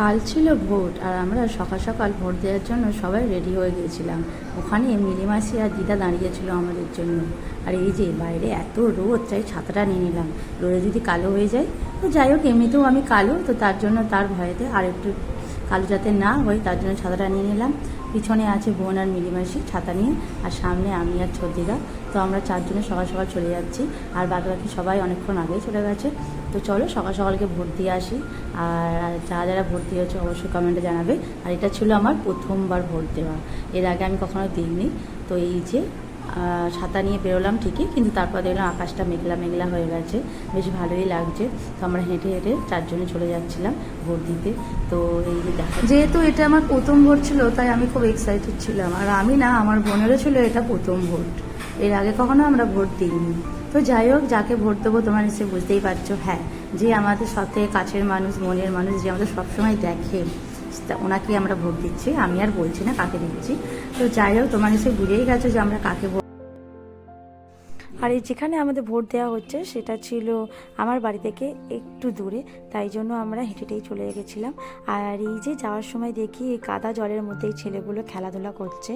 কাল ছিল ভোট আর আমরা সকাল সকাল ভোট দেওয়ার জন্য সবাই রেডি হয়ে গিয়েছিলাম। ওখানে মিলিমাসি আর দিদা দাঁড়িয়েছিল আমাদের জন্য। আর এই যে বাইরে এত রোদ তাই ছাতাটা নিয়ে নিলাম। রোদে যদি কালো হয়ে যায়, তো যাই হোক, এমনিতেও আমি কালো, তো তার জন্য তার ভয়েতে আর একটু কালো যাতে না হয়, তার জন্য ছাতাটা নিয়ে নিলাম। পিছনে আছে বোন আর মিলিমাসি ছাতা নিয়ে, আর সামনে আমি আর ছদিদা তো আমরা চারজনে সকাল সকাল চলে যাচ্ছি, আর বাকি বাকি সবাই অনেকক্ষণ আগেই চলে গেছে। তো চলো সকাল সকালকে ভোট দিয়ে আসি, আর যারা যারা ভোট দিয়েছে অবশ্যই কমেন্টে জানাবে। আর এটা ছিল আমার প্রথমবার ভোট দেওয়া। এর আগে আমি কখনো দিইনি। তো এই যে ছাতা নিয়ে বেরোলাম ঠিকই, কিন্তু তারপর দেখলাম আকাশটা মেঘলা মেঘলা হয়ে গেছে, বেশ ভালোই লাগছে। তো আমরা হেঁটে হেঁটে চারজনে চলে যাচ্ছিলাম ভোট দিতে তো এই যে যেহেতু এটা আমার প্রথম ভোট ছিল, তাই আমি খুব এক্সাইটেড ছিলাম। আর আমি না, আমার বোনেরও ছিল এটা প্রথম ভোট। এর আগে কখনো আমরা ভোট দিইনি। তো যাই হোক, যাকে ভোট দেবো তোমার নিশ্চয়ই বুঝতেই পারছ হ্যাঁ যে আমাদের সাথে কাছের মানুষ, মনের মানুষ যে আমাদের সবসময় দেখে ওনাকে আমরা ভোট দিচ্ছি। আমি আর বলছি না কাকে দিচ্ছি। তো যাই হোক, তোমার নিশ্চয়ই বুঝেই গেছো যে আমরা কাকে ভোট আর এই যেখানে আমাদের ভোট দেওয়া হচ্ছে, সেটা ছিল আমার বাড়ি থেকে একটু দূরে, তাই জন্য আমরা হেঁটে হেঁটেই চলে গেছিলাম। আর এই যে যাওয়ার সময় দেখি কাদা জলের মধ্যে এই ছেলেগুলো খেলাধুলা করছে,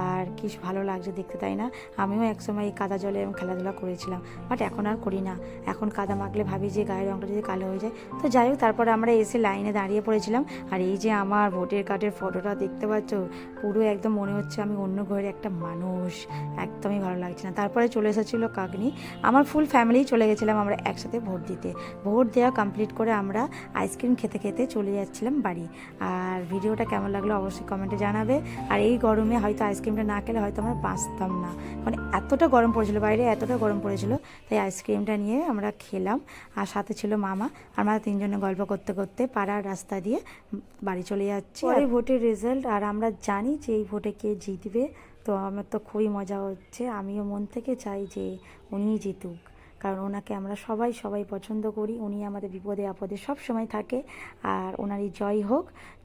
আর কি ভালো লাগছে দেখতে, তাই না? আমিও একসময় এই কাদা জলে খেলাধুলা করেছিলাম বাট এখন আর করি না। এখন কাদা মাখলে ভাবি যে গায়ের রঙটা যদি কালো হয়ে যায়। তো যাই হোক, তারপরে আমরা এসে লাইনে দাঁড়িয়ে পড়েছিলাম, আর এই যে আমার ভোটের কার্ডের ফটোটা দেখতে পাচ্ছ? পুরো একদম মনে হচ্ছে আমি অন্য ঘরের একটা মানুষ, একদমই ভালো লাগছে না। তারপরে চলে এসেছিল কাকনি। আমার ফুল ফ্যামিলি চলে গেছিলাম আমরা একসাথে ভোট দিতে। ভোট দেওয়া কমপ্লিট করে আমরা আইসক্রিম খেতে খেতে চলে যাচ্ছিলাম বাড়ি। আর ভিডিওটা কেমন লাগল অবশ্যই কমেন্টে জানাবে। আর এই গরমে হয়তো আইসক্রিমটা না খেলে হয়তো আমরা বাঁচতাম না। মানে এতটা গরম পড়েছিল বাইরে এতটা গরম পড়েছিল তাই আইসক্রিমটা নিয়ে আমরা খেলাম। আর সাথে ছিল মামা। আমরা তিনজনে গল্প করতে করতে পাড়ার রাস্তা দিয়ে বাড়ি চলে যাচ্ছি। আর এই ভোটের রেজাল্ট আর আমরা জানি যে এই ভোটে কে জিতবে। তো আমার তো খুবই মজা হচ্ছে। আমিও মন থেকে চাই যে উনি জিতুক। কারণ ওনাকে আমরা সবাই সবাই পছন্দ করি। উনি আমাদের বিপদে, আপদে সব সময় থাকে আর ওনারই জয় হোক।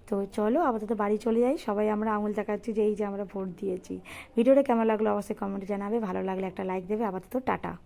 তো চলো আপাতত বাড়ি চলে যাই। সবাই আমরা আঙুল দেখাচ্ছি যে এই যে আমরা ভোট দিয়েছি। ভিডিওটা কেমন লাগল অবশ্যই কমেন্টে জানাবে। ভালো লাগলে একটা লাইক দেবে। আপাতত টাটা।